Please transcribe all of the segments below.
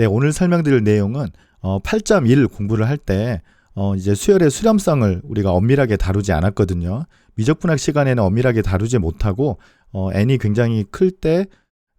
네, 오늘 설명드릴 내용은 어, 8.1 공부를 할 때 어, 이제 수열의 수렴성을 우리가 엄밀하게 다루지 않았거든요. 미적분학 시간에는 엄밀하게 다루지 못하고 어, n이 굉장히 클 때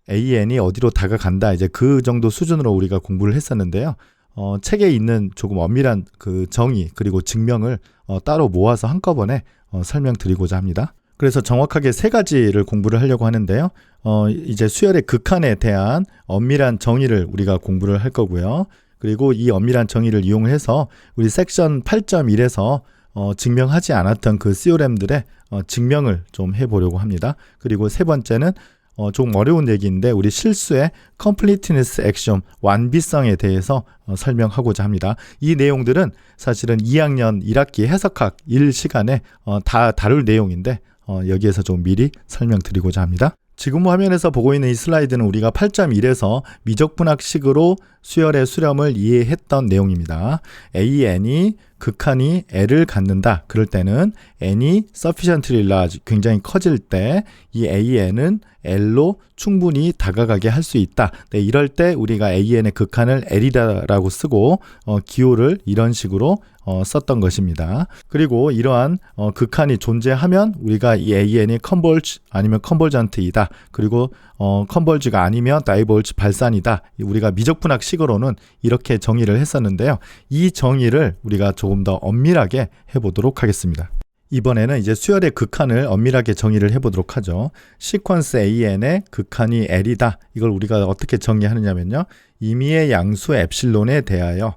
AN이 어디로 다가간다 이제 그 정도 수준으로 우리가 공부를 했었는데요. 어, 책에 있는 조금 엄밀한 그 정의 그리고 증명을 어, 따로 모아서 한꺼번에 어, 설명드리고자 합니다. 그래서 정확하게 세 가지를 공부를 하려고 하는데요. 어, 이제 수열의 극한에 대한 엄밀한 정의를 우리가 공부를 할 거고요. 그리고 이 엄밀한 정의를 이용해서 우리 섹션 8.1에서 어, 증명하지 않았던 그 시오렘들의 어, 증명을 좀 해보려고 합니다. 그리고 세 번째는 어, 좀 어려운 얘기인데 우리 실수의 completeness axiom 완비성에 대해서 어, 설명하고자 합니다. 이 내용들은 사실은 2학년 1학기 해석학 1시간에 어, 다 다룰 내용인데 어, 여기에서 좀 미리 설명드리고자 합니다. 지금 화면에서 보고 있는 이 슬라이드는 우리가 8.1에서 미적분학식으로 수열의 수렴을 이해했던 내용입니다. AN이 극한이 L을 갖는다. 그럴 때는 N이 sufficiently large, 굉장히 커질 때 이 AN은 L로 충분히 다가가게 할 수 있다. 네, 이럴 때 우리가 AN의 극한을 L이다라고 쓰고 어, 기호를 이런 식으로 어, 썼던 것입니다. 그리고 이러한 어, 극한이 존재하면 우리가 이 AN이 컨벌지 아니면 컨벌전트이다. 그리고 어, 컨벌지가 아니면 다이벌지 발산이다. 우리가 미적분학 식으로는 이렇게 정의를 했었는데요. 이 정의를 우리가 조금 더 엄밀하게 해보도록 하겠습니다. 이번에는 이제 수열의 극한을 엄밀하게 정의를 해보도록 하죠. 시퀀스 AN의 극한이 L이다. 이걸 우리가 어떻게 정의하느냐면요. 임의의 양수 엡실론에 대하여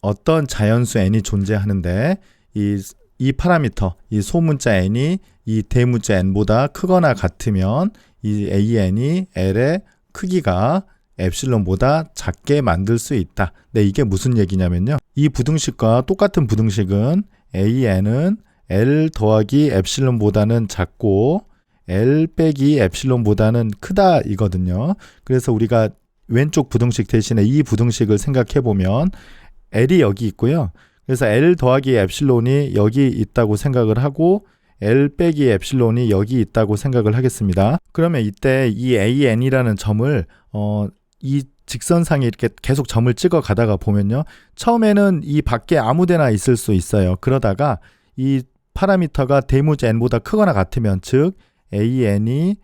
어떤 자연수 n이 존재하는데 이, 이 파라미터, 이 소문자 n이 이 대문자 n보다 크거나 같으면 이 an이 l의 크기가 엡실론보다 작게 만들 수 있다. 네, 이게 무슨 얘기냐면요. 이 부등식과 똑같은 부등식은 an은 L 더하기 엡실론보다는 작고 L 빼기 엡실론보다는 크다 이거든요. 그래서 우리가 왼쪽 부등식 대신에 이 부등식을 생각해 보면 L이 여기 있고요. 그래서 L 더하기 엡실론이 여기 있다고 생각을 하고 L 빼기 엡실론이 여기 있다고 생각을 하겠습니다. 그러면 이때 이 AN이라는 점을 어, 이 직선상에 이렇게 계속 점을 찍어 가다가 보면요. 처음에는 이 밖에 아무 데나 있을 수 있어요. 그러다가 이 파라미터가 대문자 n보다 크거나 같으면 즉 an이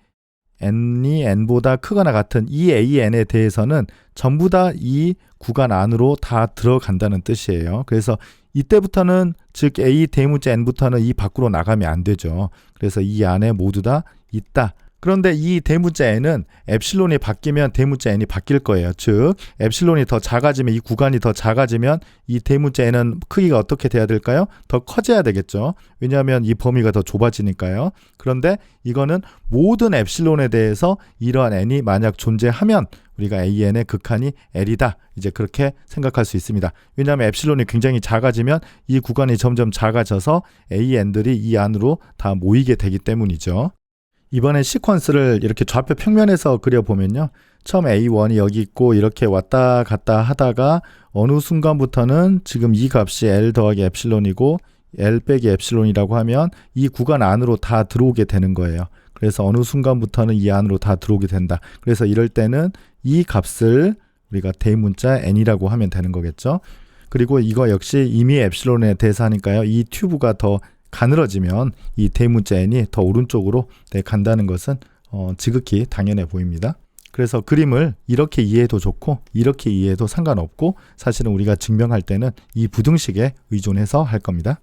n이 n보다 크거나 같은 이 an에 대해서는 전부 다 이 구간 안으로 다 들어간다는 뜻이에요. 그래서 이때부터는 즉 a 대문자 n부터는 이 밖으로 나가면 안 되죠. 그래서 이 안에 모두 다 있다. 그런데 이 대문자 n은 엡실론이 바뀌면 대문자 n이 바뀔 거예요. 즉 엡실론이 더 작아지면 이 구간이 더 작아지면 이 대문자 n은 크기가 어떻게 돼야 될까요? 더 커져야 되겠죠. 왜냐하면 이 범위가 더 좁아지니까요. 그런데 이거는 모든 엡실론에 대해서 이러한 n이 만약 존재하면 우리가 AN의 극한이 L이다. 이제 그렇게 생각할 수 있습니다. 왜냐하면 엡실론이 굉장히 작아지면 이 구간이 점점 작아져서 AN들이 이 안으로 다 모이게 되기 때문이죠. 이번에 시퀀스를 이렇게 좌표 평면에서 그려보면요. 처음 A1이 여기 있고 이렇게 왔다 갔다 하다가 어느 순간부터는 지금 이 값이 L 더하기 엡실론이고 L 빼기 엡실론이라고 하면 이 구간 안으로 다 들어오게 되는 거예요. 그래서 어느 순간부터는 이 안으로 다 들어오게 된다. 그래서 이럴 때는 이 값을 우리가 대문자 n이라고 하면 되는 거겠죠. 그리고 이거 역시 이미 엡실론에 대해서 하니까요. 이 튜브가 더 가늘어지면 이 대문자 n이 더 오른쪽으로 네, 간다는 것은 어, 지극히 당연해 보입니다. 그래서 그림을 이렇게 이해해도 좋고 이렇게 이해해도 상관없고 사실은 우리가 증명할 때는 이 부등식에 의존해서 할 겁니다.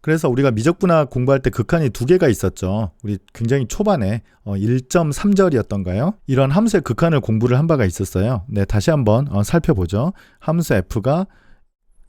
그래서 우리가 미적분학 공부할 때 극한이 두 개가 있었죠. 우리 굉장히 초반에 어, 1.3절이었던가요? 이런 함수의 극한을 공부를 한 바가 있었어요. 네, 다시 한번 어, 살펴보죠. 함수 f가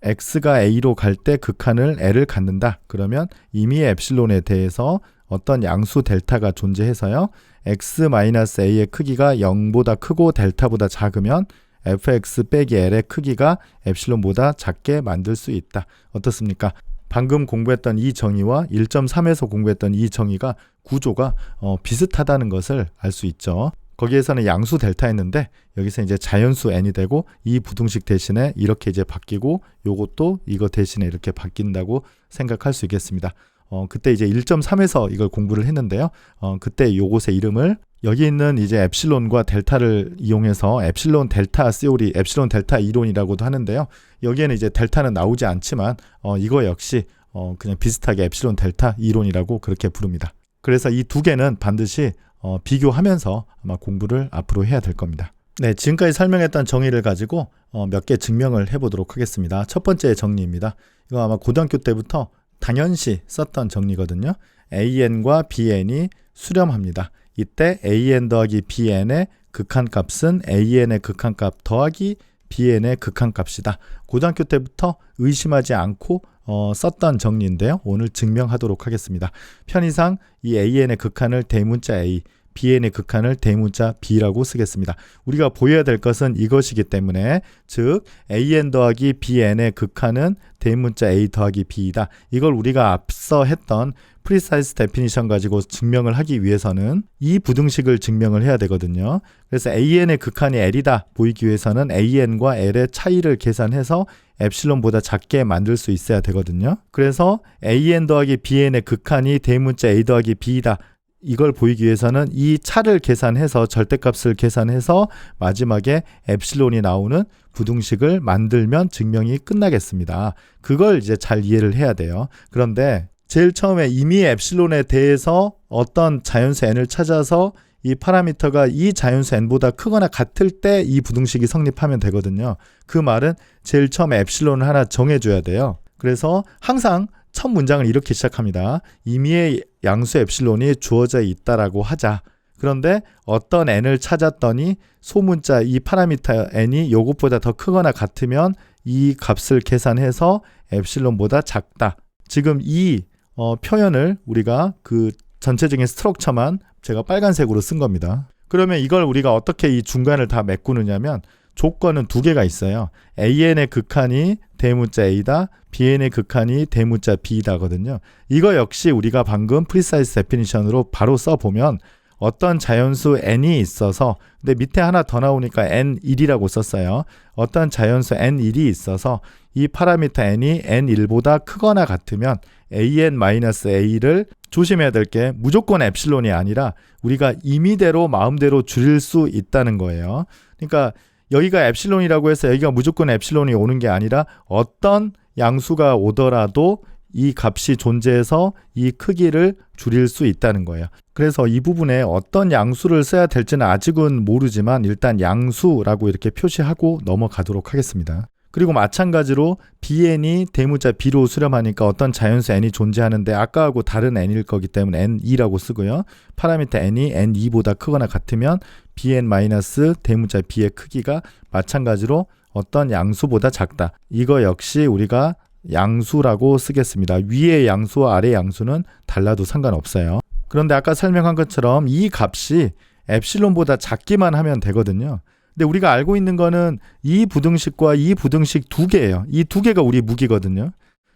x가 a로 갈 때 극한을 l을 갖는다. 그러면 이미 엡실론에 대해서 어떤 양수 델타가 존재해서요. x-a의 크기가 0보다 크고 델타보다 작으면 fx 빼기 l의 크기가 엡실론보다 작게 만들 수 있다. 어떻습니까? 방금 공부했던 이 정의와 1.3에서 공부했던 이 정의가 구조가 어, 비슷하다는 것을 알 수 있죠. 거기에서는 양수 델타였는데 여기서 이제 자연수 n이 되고 이 부등식 대신에 이렇게 이제 바뀌고 요것도 이거 대신에 이렇게 바뀐다고 생각할 수 있겠습니다. 어, 그때 이제 1.3에서 이걸 공부를 했는데요. 어, 그때 요것의 이름을 여기 있는 이제 엡실론과 델타를 이용해서 엡실론 델타 시오리, 엡실론 델타 이론이라고도 하는데요. 여기에는 이제 델타는 나오지 않지만 어, 이거 역시 어, 그냥 비슷하게 엡실론 델타 이론이라고 그렇게 부릅니다. 그래서 이 두 개는 반드시 어, 비교하면서 아마 공부를 앞으로 해야 될 겁니다. 네, 지금까지 설명했던 정의를 가지고 어, 몇 개 증명을 해보도록 하겠습니다. 첫 번째 정리입니다. 이거 아마 고등학교 때부터 당연시 썼던 정리거든요. AN과 BN이 수렴합니다. 이때 AN 더하기 BN의 극한값은 AN의 극한값 더하기 BN의 극한값이다. 고등학교 때부터 의심하지 않고 어, 썼던 정리인데요. 오늘 증명하도록 하겠습니다. 편의상 이 AN의 극한을 대문자 A, BN의 극한을 대문자 B라고 쓰겠습니다. 우리가 보여야 될 것은 이것이기 때문에 즉 AN 더하기 BN의 극한은 대문자 A 더하기 B이다. 이걸 우리가 앞서 했던 프리사이즈 데피니션 가지고 증명을 하기 위해서는 이 부등식을 증명을 해야 되거든요. 그래서 AN의 극한이 L이다 보이기 위해서는 AN과 L의 차이를 계산해서 엡실론보다 작게 만들 수 있어야 되거든요. 그래서 AN 더하기 BN의 극한이 대문자 A 더하기 B이다. 이걸 보이기 위해서는 이 차를 계산해서 절대값을 계산해서 마지막에 엡실론이 나오는 부등식을 만들면 증명이 끝나겠습니다. 그걸 이제 잘 이해를 해야 돼요. 그런데 제일 처음에 이미 엡실론에 대해서 어떤 자연수 n을 찾아서 이 파라미터가 이 자연수 n보다 크거나 같을 때 이 부등식이 성립하면 되거든요. 그 말은 제일 처음에 엡실론을 하나 정해줘야 돼요. 그래서 항상 첫 문장을 이렇게 시작합니다. 임의의 양수 엡실론이 주어져 있다라고 하자. 그런데 어떤 n을 찾았더니 소문자 이 파라미터 n이 요것보다 더 크거나 같으면 이 값을 계산해서 엡실론보다 작다. 지금 이 어, 표현을 우리가 그 전체적인 스트럭처만 제가 빨간색으로 쓴 겁니다. 그러면 이걸 우리가 어떻게 이 중간을 다 메꾸느냐면 조건은 두 개가 있어요. AN의 극한이 대문자 A다, BN의 극한이 대문자 B다거든요. 이거 역시 우리가 방금 프리사이즈 데피니션으로 바로 써보면 어떤 자연수 n이 있어서 근데 밑에 하나 더 나오니까 n1이라고 썼어요. 어떤 자연수 n1이 있어서 이 파라미터 n이 n1보다 크거나 같으면 an-a를 조심해야 될 게 무조건 엡실론이 아니라 우리가 임의대로 마음대로 줄일 수 있다는 거예요. 그러니까 여기가 엡실론이라고 해서 여기가 무조건 엡실론이 오는 게 아니라 어떤 양수가 오더라도 이 값이 존재해서 이 크기를 줄일 수 있다는 거예요. 그래서 이 부분에 어떤 양수를 써야 될지는 아직은 모르지만 일단 양수라고 이렇게 표시하고 넘어가도록 하겠습니다. 그리고 마찬가지로 bn이 대문자 b로 수렴하니까 어떤 자연수 n이 존재하는데 아까하고 다른 n일 거기 때문에 n2라고 쓰고요. 파라미터 n이 n2보다 크거나 같으면 bn 마이너스 대문자 b의 크기가 마찬가지로 어떤 양수보다 작다. 이거 역시 우리가 양수라고 쓰겠습니다. 위의 양수와 아래 양수는 달라도 상관없어요. 그런데 아까 설명한 것처럼 이 값이 엡실론보다 작기만 하면 되거든요. 근데 우리가 알고 있는 거는 이 부등식과 이 부등식 두 개예요. 이 두 개가 우리 무기거든요.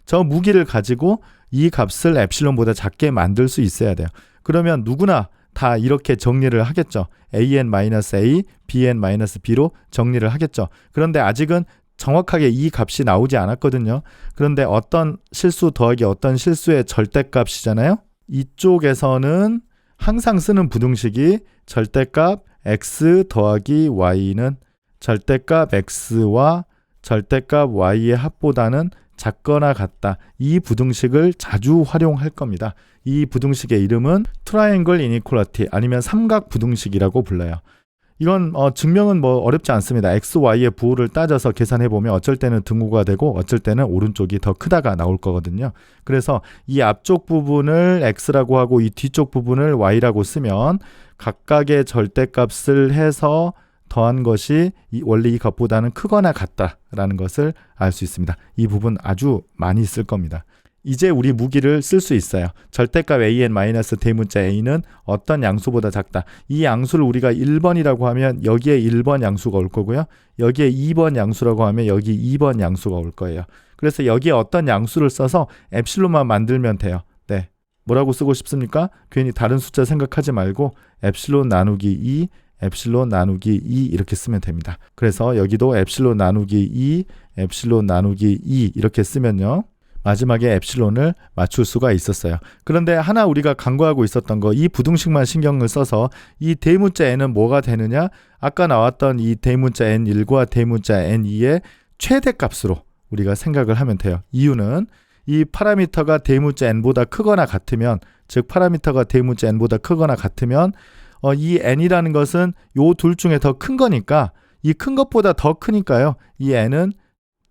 저 무기를 가지고 이 값을 엡실론보다 작게 만들 수 있어야 돼요. 그러면 누구나 다 이렇게 정리를 하겠죠. an-a, bn-b로 정리를 하겠죠. 그런데 아직은 정확하게 이 값이 나오지 않았거든요. 그런데 어떤 실수 더하기 어떤 실수의 절대값이잖아요. 이쪽에서는 항상 쓰는 부등식이 절대값 x 더하기 y는 절대값 x와 절대값 y의 합보다는 작거나 같다. 이 부등식을 자주 활용할 겁니다. 이 부등식의 이름은 트라이앵글 이니퀄리티 아니면 삼각 부등식이라고 불러요. 이건 어, 증명은 뭐 어렵지 않습니다. x, y의 부호를 따져서 계산해 보면 어쩔 때는 등호가 되고 어쩔 때는 오른쪽이 더 크다가 나올 거거든요. 그래서 이 앞쪽 부분을 x라고 하고 이 뒤쪽 부분을 y라고 쓰면 각각의 절대값을 해서 더한 것이 이 원래 이 값보다는 크거나 같다라는 것을 알 수 있습니다. 이 부분 아주 많이 쓸 겁니다. 이제 우리 무기를 쓸 수 있어요. 절대값 an 마이너스 대문자 a는 어떤 양수보다 작다. 이 양수를 우리가 1번이라고 하면 여기에 1번 양수가 올 거고요. 여기에 2번 양수라고 하면 여기 2번 양수가 올 거예요. 그래서 여기에 어떤 양수를 써서 엡실론만 만들면 돼요. 네. 뭐라고 쓰고 싶습니까? 괜히 다른 숫자 생각하지 말고 엡실론 나누기 2 엡실론 나누기 2 이렇게 쓰면 됩니다. 그래서 여기도 엡실론 나누기 2, 엡실론 나누기 2 이렇게 쓰면요. 마지막에 엡실론을 맞출 수가 있었어요. 그런데 하나 우리가 간과하고 있었던 거 이 부등식만 신경을 써서 이 대문자 n은 뭐가 되느냐? 아까 나왔던 이 대문자 n1과 대문자 n2의 최대값으로 우리가 생각을 하면 돼요. 이유는 이 파라미터가 대문자 n보다 크거나 같으면 즉 파라미터가 대문자 n보다 크거나 같으면 어, 이 n이라는 것은 요 둘 중에 더 큰 거니까 이 큰 것보다 더 크니까요. 이 n은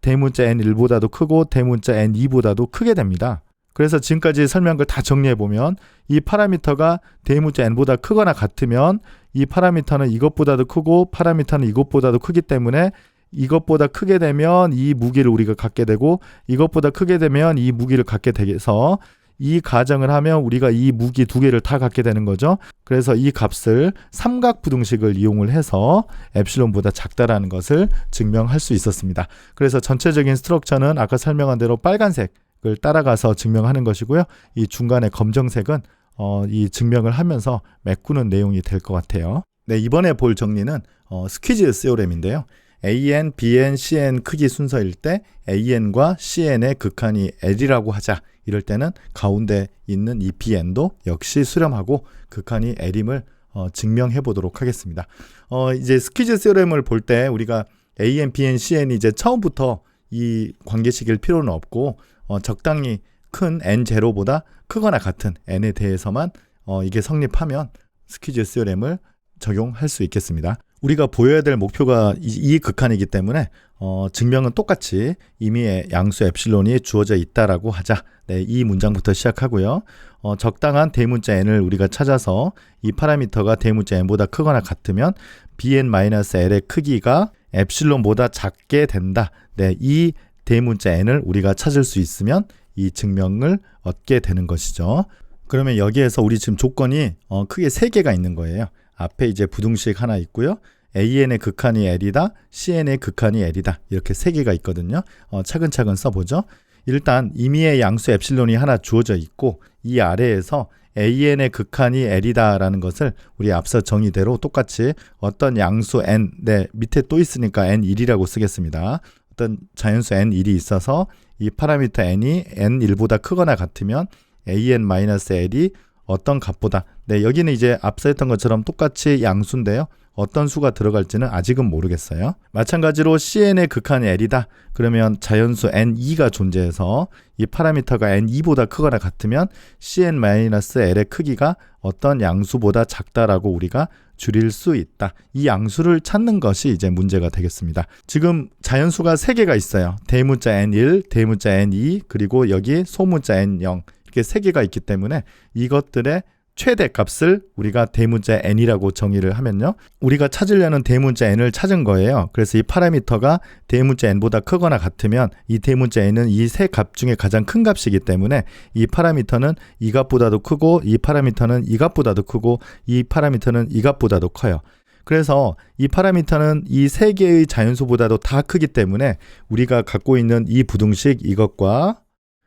대문자 n1보다도 크고 대문자 n2보다도 크게 됩니다. 그래서 지금까지 설명한 걸다 정리해 보면 이 파라미터가 대문자 n보다 크거나 같으면 이 파라미터는 이것보다도 크고 파라미터는 이것보다도 크기 때문에 이것보다 크게 되면 이 무기를 우리가 갖게 되고 이것보다 크게 되면 이 무기를 갖게 돼서 이 가정을 하면 우리가 이 무기 두 개를 다 갖게 되는 거죠. 그래서 이 값을 삼각 부등식을 이용을 해서 엡실론보다 작다라는 것을 증명할 수 있었습니다. 그래서 전체적인 스트럭처는 아까 설명한 대로 빨간색을 따라가서 증명하는 것이고요. 이 중간에 검정색은 어, 이 증명을 하면서 메꾸는 내용이 될 것 같아요. 네, 이번에 볼 정리는 어, 스퀴즈 세오렘인데요. AN, BN, CN 크기 순서일 때 AN과 CN의 극한이 L이라고 하자. 이럴 때는 가운데 있는 이 BN도 역시 수렴하고 극한이 L임을 어, 증명해 보도록 하겠습니다. 어, 이제 스퀴즈 세오렘을 볼 때 우리가 AN, BN, CN이 이제 처음부터 이 관계식일 필요는 없고 어, 적당히 큰 n0보다 크거나 같은 n에 대해서만 어, 이게 성립하면 스퀴즈 세오렘을 적용할 수 있겠습니다. 우리가 보여야 될 목표가 이, 이 극한이기 때문에 어, 증명은 똑같이 이미의 양수 엡실론이 주어져 있다라고 하자. 네, 이 문장부터 시작하고요. 어, 적당한 대문자 n을 우리가 찾아서 이 파라미터가 대문자 n보다 크거나 같으면 bn-l의 크기가 엡실론보다 작게 된다. 네, 이 대문자 n을 우리가 찾을 수 있으면 이 증명을 얻게 되는 것이죠. 그러면 여기에서 우리 지금 조건이 어, 크게 세 개가 있는 거예요. 앞에 이제 부등식 하나 있고요. AN의 극한이 L이다, CN의 극한이 L이다. 이렇게 세 개가 있거든요. 어, 차근차근 써보죠. 일단 임의의 양수 엡실론이 하나 주어져 있고 이 아래에서 AN의 극한이 L이다라는 것을 우리 앞서 정의대로 똑같이 어떤 양수 N, 네, 밑에 또 있으니까 N1이라고 쓰겠습니다. 어떤 자연수 N1이 있어서 이 파라미터 N이 N1보다 크거나 같으면 AN-L이 어떤 값보다 네 여기는 이제 앞서 했던 것처럼 똑같이 양수인데요. 어떤 수가 들어갈지는 아직은 모르겠어요. 마찬가지로 CN의 극한이 L이다. 그러면 자연수 N2가 존재해서 이 파라미터가 N2보다 크거나 같으면 CN-L의 크기가 어떤 양수보다 작다라고 우리가 줄일 수 있다. 이 양수를 찾는 것이 이제 문제가 되겠습니다. 지금 자연수가 3개가 있어요. 대문자 N1, 대문자 N2, 그리고 여기 소문자 N0. 이렇게 세 개가 있기 때문에 이것들의 최대 값을 우리가 대문자 n이라고 정의를 하면요. 우리가 찾으려는 대문자 n을 찾은 거예요. 그래서 이 파라미터가 대문자 n보다 크거나 같으면 이 대문자 n은 이 세 값 중에 가장 큰 값이기 때문에 이 파라미터는 이 값보다도 크고 이 파라미터는 이 값보다도 크고 이 파라미터는 이 값보다도 커요. 그래서 이 파라미터는 이 세 개의 자연수보다도 다 크기 때문에 우리가 갖고 있는 이 부등식 이것과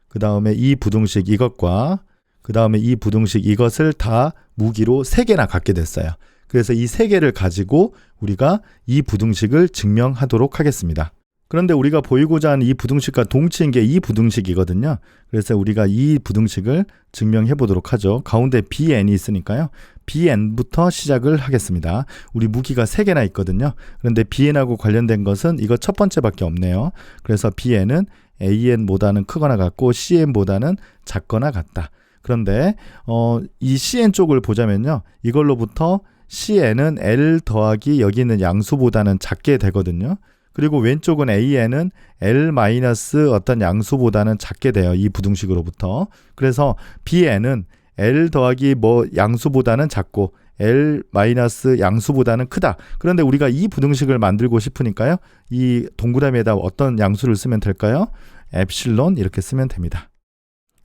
그 다음에 이 부등식 이것과 그 다음에 이 부등식 이것을 다 무기로 세 개나 갖게 됐어요. 그래서 이 세 개를 가지고 우리가 이 부등식을 증명하도록 하겠습니다. 그런데 우리가 보이고자 하는 이 부등식과 동치인 게 이 부등식이거든요. 그래서 우리가 이 부등식을 증명해 보도록 하죠. 가운데 bn이 있으니까요. bn부터 시작을 하겠습니다. 우리 무기가 세 개나 있거든요. 그런데 bn하고 관련된 것은 이거 첫 번째밖에 없네요. 그래서 bn은 AN보다는 크거나 같고 CN보다는 작거나 같다. 그런데 어, 이 CN 쪽을 보자면요. 이걸로부터 CN은 L 더하기 여기 있는 양수보다는 작게 되거든요. 그리고 왼쪽은 AN은 L 마이너스 어떤 양수보다는 작게 돼요. 이 부등식으로부터. 그래서 BN은 L 더하기 뭐 양수보다는 작고 L 마이너스 양수보다는 크다. 그런데 우리가 이 부등식을 만들고 싶으니까요. 이 동그라미에다 어떤 양수를 쓰면 될까요? 엡실론 이렇게 쓰면 됩니다.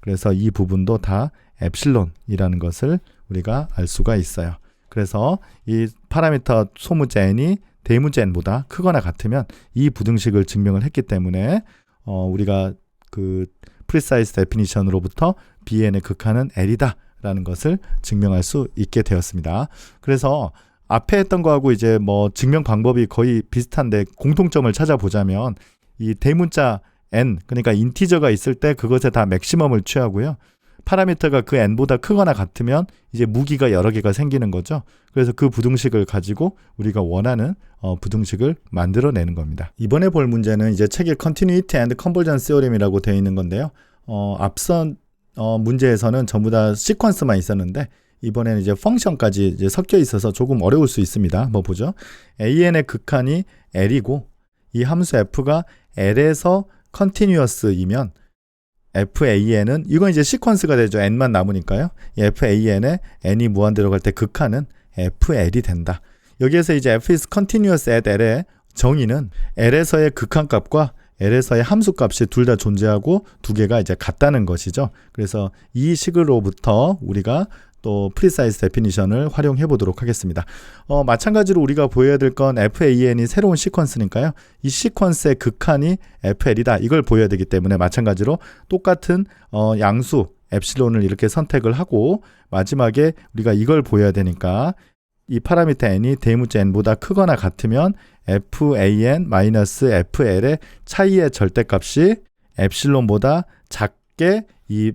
그래서 이 부분도 다 엡실론이라는 것을 우리가 알 수가 있어요. 그래서 이 파라미터 소문자 n이 대문자 n보다 크거나 같으면 이 부등식을 증명을 했기 때문에 어, 우리가 그 프리사이즈 데피니션으로부터 bn의 극한은 l이다. 라는 것을 증명할 수 있게 되었습니다. 그래서 앞에 했던 거하고 이제 뭐 증명 방법이 거의 비슷한데 공통점을 찾아보자면 이 대문자 n 그러니까 인티저가 있을 때 그것에 다 맥시멈을 취하고요. 파라미터가 그 n보다 크거나 같으면 이제 무기가 여러 개가 생기는 거죠. 그래서 그 부등식을 가지고 우리가 원하는 어, 부등식을 만들어내는 겁니다. 이번에 볼 문제는 이제 책에 Continuity and Convergence Theorem이라고 되어 있는 건데요. 어, 앞선 어, 문제에서는 전부 다 시퀀스만 있었는데 이번에는 이제 펑션까지 이제 섞여 있어서 조금 어려울 수 있습니다. 한번 보죠. AN의 극한이 L이고 이 함수 F가 L에서 컨티뉴어스이면 FAN은 이건 이제 시퀀스가 되죠. n만 남으니까요. 이 FAN에 n이 무한대로 갈 때 극한은 FL이 된다. 여기에서 이제 F is continuous at L의 정의는 L에서의 극한값과 L에서의 함수값이 둘 다 존재하고 두 개가 이제 같다는 것이죠. 그래서 이 식으로부터 우리가 또 프리사이즈 데피니션을 활용해 보도록 하겠습니다. 어, 마찬가지로 우리가 보여야 될 건 FAN이 새로운 시퀀스니까요. 이 시퀀스의 극한이 FL이다. 이걸 보여야 되기 때문에 마찬가지로 똑같은 어, 양수 엡실론을 이렇게 선택을 하고 마지막에 우리가 이걸 보여야 되니까 이 파라미터 n이 대문자 n보다 크거나 같으면 FAN-FL의 차이의 절대값이 엡실론보다 작게 이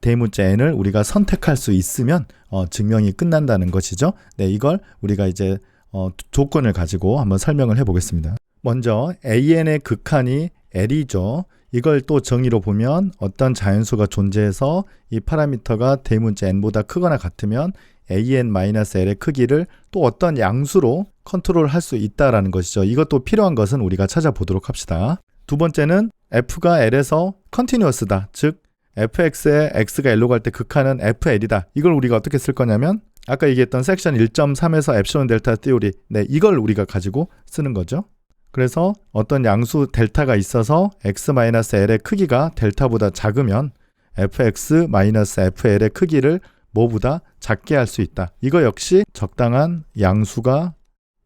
대문자 n을 우리가 선택할 수 있으면 어, 증명이 끝난다는 것이죠. 네, 이걸 우리가 이제 어, 조건을 가지고 한번 설명을 해보겠습니다. 먼저 an의 극한이 l이죠. 이걸 또 정의로 보면 어떤 자연수가 존재해서 이 파라미터가 대문자 n보다 크거나 같으면 an-l의 크기를 또 어떤 양수로 컨트롤할 수 있다라는 것이죠. 이것도 필요한 것은 우리가 찾아보도록 합시다. 두 번째는 f가 l에서 컨티뉴어스다. 즉 fx에 x가 l로 갈 때 극한은 fl이다. 이걸 우리가 어떻게 쓸 거냐면 아까 얘기했던 섹션 1.3에서 엡실론 델타 띠오리 네, 이걸 우리가 가지고 쓰는 거죠. 그래서 어떤 양수 델타가 있어서 x-l의 크기가 델타보다 작으면 fx-fl의 크기를 뭐보다 작게 할 수 있다. 이거 역시 적당한 양수가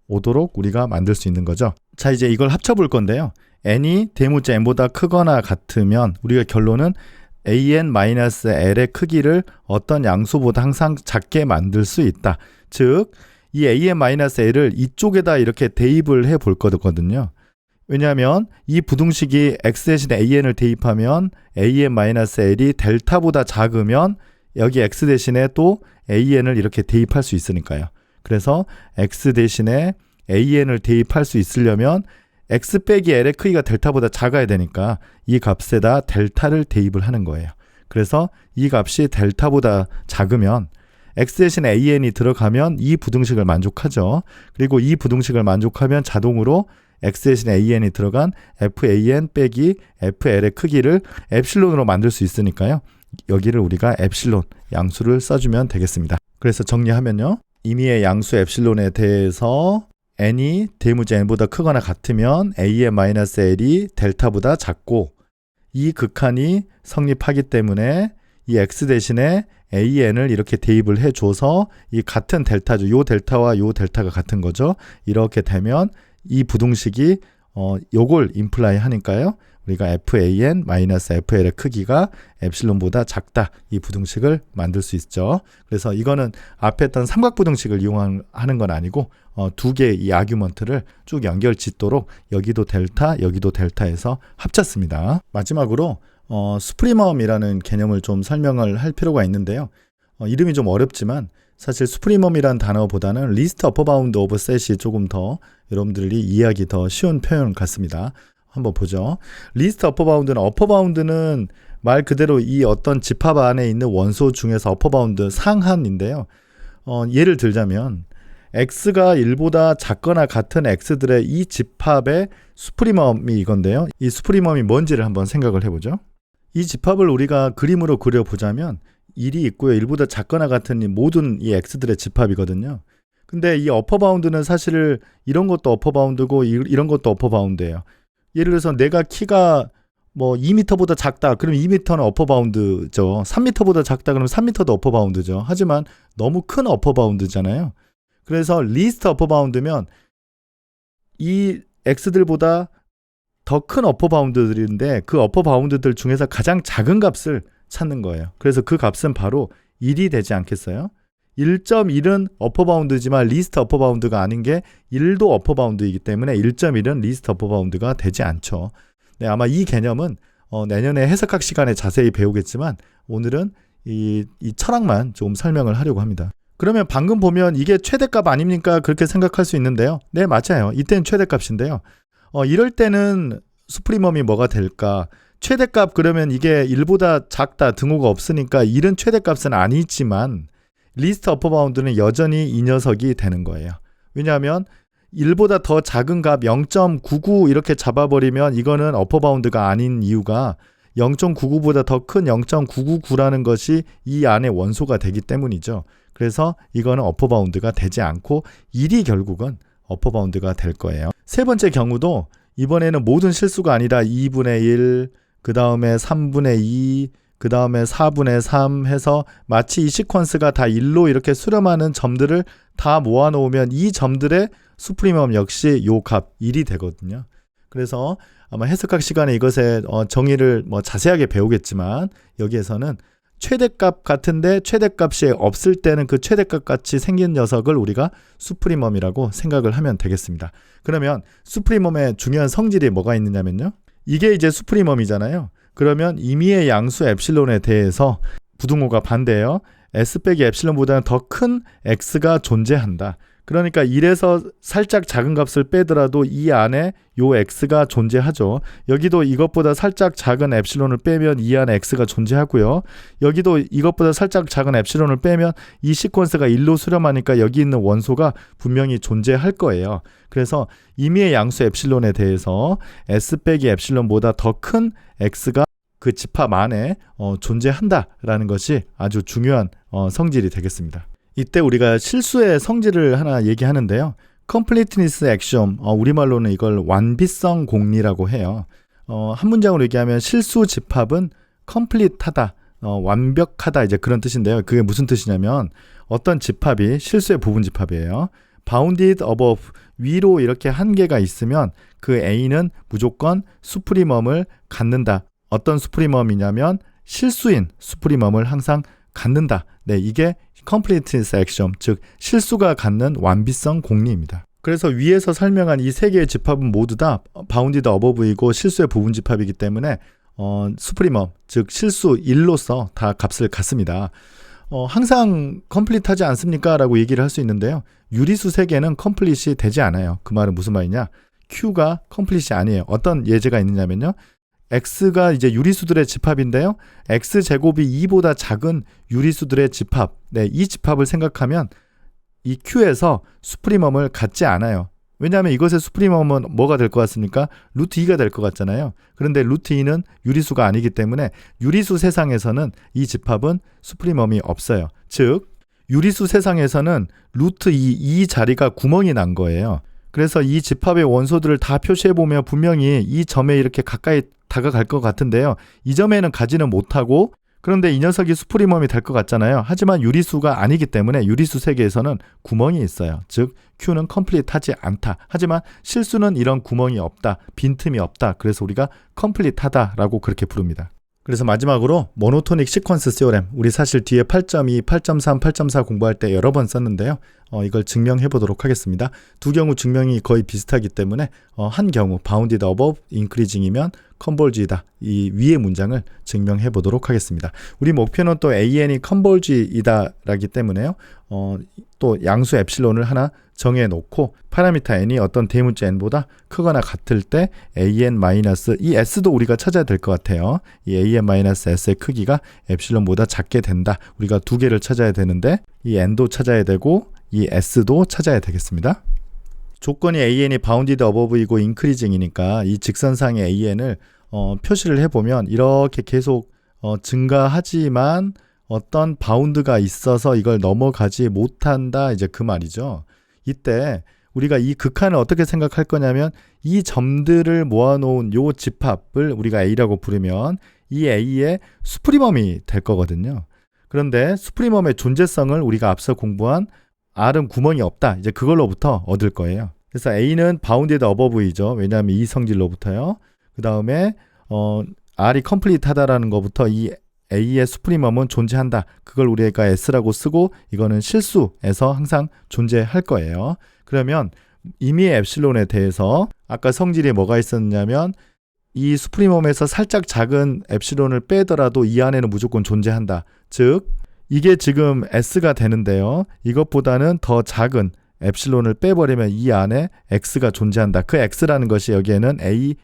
오도록 우리가 만들 수 있는 거죠. 자, 이제 이걸 합쳐 볼 건데요. n이 대문자 n보다 크거나 같으면 우리가 결론은 an-l의 크기를 어떤 양수보다 항상 작게 만들 수 있다. 즉, 이 an-l을 이쪽에다 이렇게 대입을 해 볼 거거든요. 왜냐하면 이 부등식이 x 대신에 an을 대입하면 an-l이 델타보다 작으면 여기 x 대신에 또 an을 이렇게 대입할 수 있으니까요. 그래서 x 대신에 an을 대입할 수 있으려면 x 빼기 l의 크기가 델타보다 작아야 되니까 이 값에다 델타를 대입을 하는 거예요. 그래서 이 값이 델타보다 작으면 x 대신에 an이 들어가면 이 부등식을 만족하죠. 그리고 이 부등식을 만족하면 자동으로 x 대신에 an이 들어간 fan 빼기 fl의 크기를 엡실론으로 만들 수 있으니까요. 여기를 우리가 엡실론 양수를 써주면 되겠습니다. 그래서 정리하면요. 임의의 양수 엡실론에 대해서 n이 대문자 n보다 크거나 같으면 an-l이 델타보다 작고 이 극한이 성립하기 때문에 이 x 대신에 an을 이렇게 대입을 해 줘서 이 같은 델타죠. 요 델타와 요 델타가 같은 거죠. 이렇게 되면 이 부등식이 어 요걸 임플라이 하니까요. 우리가 fan-fl의 크기가 엡실론보다 작다. 이 부등식을 만들 수 있죠. 그래서 이거는 앞에 했던 삼각 부등식을 이용하는 건 아니고 어, 두 개의 이 아규먼트를 쭉 연결 짓도록 여기도 델타, 여기도 델타에서 합쳤습니다. 마지막으로 어, 수프리멈이라는 개념을 좀 설명을 할 필요가 있는데요. 어, 이름이 좀 어렵지만 사실 수프리멈이라는 단어보다는 리스트 어퍼 바운드 오브 셋이 조금 더 여러분들이 이해하기 더 쉬운 표현 같습니다. 한번 보죠. 리스트 어퍼 바운드는 어퍼 바운드는 말 그대로 이 어떤 집합 안에 있는 원소 중에서 어퍼 바운드 상한인데요. 어, 예를 들자면 x가 1보다 작거나 같은 x들의 이 집합의 수프리멈이 이건데요. 이 수프리멈이 뭔지를 한번 생각을 해보죠. 이 집합을 우리가 그림으로 그려보자면 1이 있고요. 1보다 작거나 같은 이 모든 이 x들의 집합이거든요. 근데 이 어퍼 바운드는 사실 이런 것도 어퍼 바운드고 이런 것도 어퍼 바운드예요. 예를 들어서 내가 키가 뭐 2m보다 작다. 그럼 2m는 어퍼 바운드죠. 3m보다 작다. 그러면 3m도 어퍼 바운드죠. 하지만 너무 큰 어퍼 바운드잖아요. 그래서 리스트 어퍼 바운드면 이 x들보다 더 큰 어퍼 바운드들인데 그 어퍼 바운드들 중에서 가장 작은 값을 찾는 거예요. 그래서 그 값은 바로 1이 되지 않겠어요? 1.1은 어퍼 바운드지만 리스트 어퍼 바운드가 아닌 게 1도 어퍼 바운드이기 때문에 1.1은 리스트 어퍼 바운드가 되지 않죠. 네, 아마 이 개념은 어, 내년에 해석학 시간에 자세히 배우겠지만 오늘은 이, 이 철학만 좀 설명을 하려고 합니다. 그러면 방금 보면 이게 최대값 아닙니까? 그렇게 생각할 수 있는데요. 네, 맞아요. 이때는 최대값인데요. 어, 이럴 때는 수프리멈이 뭐가 될까? 최대값 그러면 이게 1보다 작다 등호가 없으니까 1은 최대값은 아니지만 리스트 어퍼 바운드는 여전히 이 녀석이 되는 거예요. 왜냐하면 1보다 더 작은 값 0.99 이렇게 잡아버리면 이거는 어퍼 바운드가 아닌 이유가 0.99보다 더 큰 0.999라는 것이 이 안에 원소가 되기 때문이죠. 그래서 이거는 어퍼 바운드가 되지 않고 1이 결국은 어퍼 바운드가 될 거예요. 세 번째 경우도 이번에는 모든 실수가 아니라 2분의 1, 그 다음에 3분의 2, 그 다음에 4분의 3 해서 마치 이 시퀀스가 다 1로 이렇게 수렴하는 점들을 다 모아놓으면 이 점들의 수프리멈 역시 요 값 1이 되거든요. 그래서 아마 해석학 시간에 이것의 어, 정의를 뭐 자세하게 배우겠지만 여기에서는 최대값 같은데 최대값이 없을 때는 그 최대값 같이 생긴 녀석을 우리가 수프리멈이라고 생각을 하면 되겠습니다. 그러면 수프리멈의 중요한 성질이 뭐가 있느냐면요. 이게 이제 수프리멈이잖아요. 그러면 임의의 양수 엡실론에 대해서 부등호가 반대예요. S 빼기 엡실론보다는 더 큰 x가 존재한다. 그러니까 1에서 살짝 작은 값을 빼더라도 이 안에 요 x가 존재하죠. 여기도 이것보다 살짝 작은 엡실론을 빼면 이 안에 x가 존재하고요. 여기도 이것보다 살짝 작은 엡실론을 빼면 이 시퀀스가 1로 수렴하니까 여기 있는 원소가 분명히 존재할 거예요. 그래서 임의의 양수 엡실론에 대해서 s 빼기 엡실론보다 더 큰 x가 그 집합 안에 어, 존재한다라는 것이 아주 중요한 어, 성질이 되겠습니다. 이때 우리가 실수의 성질을 하나 얘기하는데요. completeness axiom, 어, 우리말로는 이걸 완비성 공리라고 해요. 어, 한 문장으로 얘기하면 실수 집합은 complete하다, 어, 완벽하다 이제 그런 뜻인데요. 그게 무슨 뜻이냐면 어떤 집합이 실수의 부분 집합이에요. bounded above 위로 이렇게 한 개가 있으면 그 A는 무조건 수프리멈을 갖는다. 어떤 수프리멈이냐면 실수인 수프리멈을 항상 갖는다. 네, 이게 completeness axiom, 즉 실수가 갖는 완비성 공리입니다. 그래서 위에서 설명한 이 세 개의 집합은 모두 다 바운디드 어버브이고 실수의 부분 집합이기 때문에 어, 수프리멈, 즉 실수 1로서 다 값을 갖습니다. 어, 항상 컴플릿하지 않습니까? 라고 얘기를 할 수 있는데요. 유리수 세 개는 컴플릿이 되지 않아요. 그 말은 무슨 말이냐? Q가 컴플릿이 아니에요. 어떤 예제가 있느냐면요. X가 이제 유리수들의 집합인데요. x 제곱이 2보다 작은 유리수들의 집합. 네, 이 집합을 생각하면 이 Q에서 수프리멈을 갖지 않아요. 왜냐하면 이것의 수프리멈은 뭐가 될 것 같습니까? 루트 2가 될 것 같잖아요. 그런데 루트 2는 유리수가 아니기 때문에 유리수 세상에서는 이 집합은 수프리멈이 없어요. 즉 유리수 세상에서는 루트 2, 이 자리가 구멍이 난 거예요. 그래서 이 집합의 원소들을 다 표시해 보면 분명히 이 점에 이렇게 가까이 다가갈 것 같은데요. 이 점에는 가지는 못하고 그런데 이 녀석이 수프리멈이 될 것 같잖아요. 하지만 유리수가 아니기 때문에 유리수 세계에서는 구멍이 있어요. 즉 Q는 컴플릿하지 않다. 하지만 실수는 이런 구멍이 없다. 빈틈이 없다. 그래서 우리가 컴플릿하다라고 그렇게 부릅니다. 그래서 마지막으로 모노토닉 시퀀스 시오렘 우리 사실 뒤에 8.2, 8.3, 8.4 공부할 때 여러 번 썼는데요. 어, 이걸 증명해 보도록 하겠습니다. 두 경우 증명이 거의 비슷하기 때문에 어, 한 경우 바운디드 어버 인크리징이면 컨볼지이다. 이 위의 문장을 증명해 보도록 하겠습니다. 우리 목표는 또 AN이 컨볼지이다라기 때문에요. 어, 또 양수 엡실론을 하나 정해 놓고 파라미터 n이 어떤 대문자 n보다 크거나 같을 때 an 마이너스 이 s도 우리가 찾아야 될 것 같아요. 이 an 마이너스 s의 크기가 엡실론보다 작게 된다. 우리가 두 개를 찾아야 되는데 이 n도 찾아야 되고 이 s도 찾아야 되겠습니다. 조건이 an이 바운디드 어버브이고 인크리징이니까 이 직선상의 an을 어, 표시를 해보면 이렇게 계속 어, 증가하지만 어떤 바운드가 있어서 이걸 넘어가지 못한다 이제 그 말이죠. 이때 우리가 이 극한을 어떻게 생각할 거냐면 이 점들을 모아놓은 요 집합을 우리가 A라고 부르면 이 A의 수프리멈이 될 거거든요. 그런데 수프리멈의 존재성을 우리가 앞서 공부한 R은 구멍이 없다. 이제 그걸로부터 얻을 거예요. 그래서 A는 바운디드 어버브이죠. 왜냐하면 이 성질로부터요. 그 다음에 어, R이 컴플리트하다라는 것부터 이 A의 수프리멈은 존재한다. 그걸 우리가 S라고 쓰고 이거는 실수에서 항상 존재할 거예요. 그러면 이미 엡실론에 대해서 아까 성질이 뭐가 있었냐면 이 수프리멈에서 살짝 작은 엡실론을 빼더라도 이 안에는 무조건 존재한다. 즉 이게 지금 S가 되는데요. 이것보다는 더 작은 엡실론을 빼버리면 이 안에 X가 존재한다. 그 X라는 것이 여기에는 A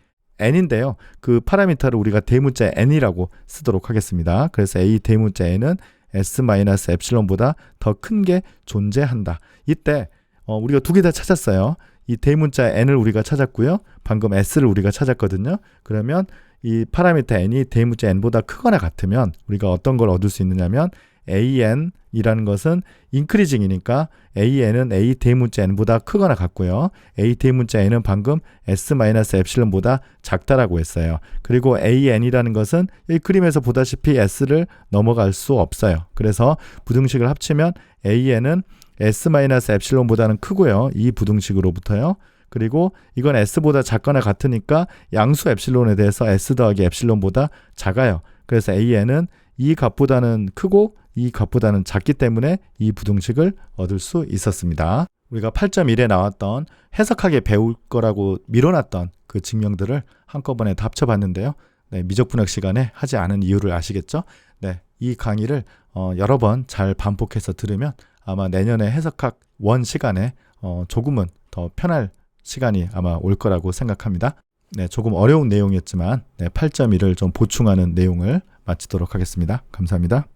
n인데요. 그 파라미터를 우리가 대문자 n이라고 쓰도록 하겠습니다. 그래서 A 대문자 n은 S 마이너스 엡실론보다 더 큰 게 존재한다. 이때 어, 우리가 두 개 다 찾았어요. 이 대문자 n을 우리가 찾았고요. 방금 s를 우리가 찾았거든요. 그러면 이 파라미터 n이 대문자 n보다 크거나 같으면 우리가 어떤 걸 얻을 수 있느냐면 an이라는 것은 인크리징이니까 an은 a 대문자 n보다 크거나 같고요. a 대문자 n은 방금 s 마이너스 엡실론보다 작다라고 했어요. 그리고 an이라는 것은 이 그림에서 보다시피 s를 넘어갈 수 없어요. 그래서 부등식을 합치면 an은 s 마이너스 엡실론보다는 크고요. 이 부등식으로부터요. 그리고 이건 s보다 작거나 같으니까 양수 엡실론에 대해서 s 더하기 엡실론보다 작아요. 그래서 an은 이 값보다는 크고 이 값보다는 작기 때문에 이 부등식을 얻을 수 있었습니다. 우리가 8.1에 나왔던 해석하게 배울 거라고 미뤄놨던 그 증명들을 한꺼번에 다 합쳐봤는데요. 네, 미적분학 시간에 하지 않은 이유를 아시겠죠? 네, 이 강의를 어, 여러 번 잘 반복해서 들으면 아마 내년에 해석학 원 시간에 어, 조금은 더 편할 시간이 아마 올 거라고 생각합니다. 네, 조금 어려운 내용이었지만 네, 8.1을 좀 보충하는 내용을 마치도록 하겠습니다. 감사합니다.